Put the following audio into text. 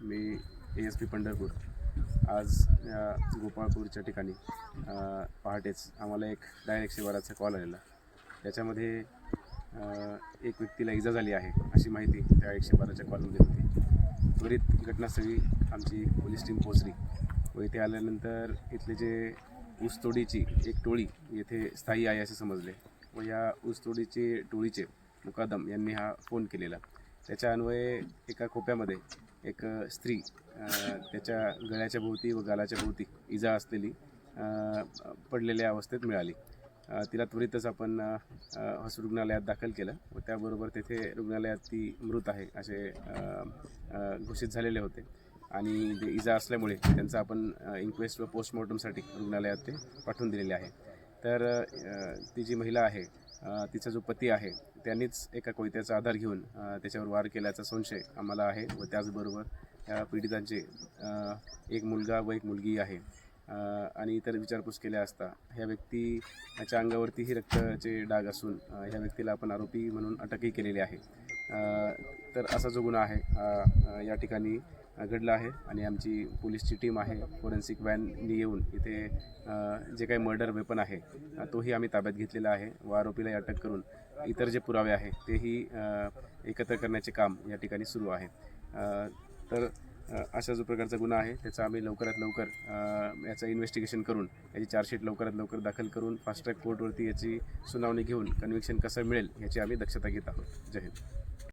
Me A S P Pandharpur. आज या गोपाळपूरच्या ठिकाणी पहाटेच आम्हाला एक डायरेक्ट शिवाराचा कॉल आलेला. त्याच्यामध्ये एक व्यक्तीला इजा झाली आहे अशी माहिती त्या एकशे बाराच्या कॉलमध्ये होती. त्वरित घटनास्थळी आमची पोलीस टीम पोहोचली व इथे आल्यानंतर इथले जे ऊसतोडीची एक टोळी येथे स्थायी आहे असे समजले व या ऊसतोडीचे टोळीचे मुकादम यांनी हा फोन केलेला. त्याच्या अन्वये एका खोप्यामध्ये एक स्त्री त्याच्या गळ्याच्या भोवती व गालाच्या भोवती इजा असलेली पडलेल्या अवस्थेत मिळाली. तिला त्वरितच आपण हॉस्पिटल रुग्णालयात दाखल केलं व त्याबरोबर तेथे रुग्णालयात ती मृत आहे असे घोषित झालेले होते. आणि ते इजा असल्यामुळे त्यांचं आपण इन्क्वेस्ट व पोस्टमॉर्टमसाठी रुग्णालयात ते पाठवून दिलेले आहे. तर ती जी महिला आहे तिचा जो पती आहे त्यांनीच एका कोयत्याचा आधार घेऊन त्याच्यावर वार केल्याचा संशय आम्हाला आहे व त्याचबरोबर या पीडितांचे एक मुलगा व एक मुलगी आहे. आणि इतर विचारपूस केल्या असता ह्या व्यक्तीच्या अंगावरतीही रक्ताचे डाग असून ह्या व्यक्तीला आपण आरोपी म्हणून अटकही केलेली आहे. तर असा जो गुन्हा आहे या ठिकाणी घडलं आहे आणि आमची पोलीसची टीम आहे फोरेन्सिक व्हॅननी येऊन इथे जे काही मर्डर वेपन आहे तोही आम्ही ताब्यात घेतलेला आहे. व आरोपीला अटक करून इतर जे पुरावे आहे तेही एकत्र करण्याचे काम या ठिकाणी सुरू आहे. तर अशा जो प्रकारचा गुन्हा आहे त्याचा आम्ही लवकरात लवकर याचं इन्व्हेस्टिगेशन करून याची चार्जशीट लवकरात लवकर दाखल करून फास्ट ट्रॅक कोर्टवरती याची सुनावणी घेऊन कन्व्हिक्शन कसं मिळेल याची आम्ही दक्षता घेत आहोत. जय हिंद.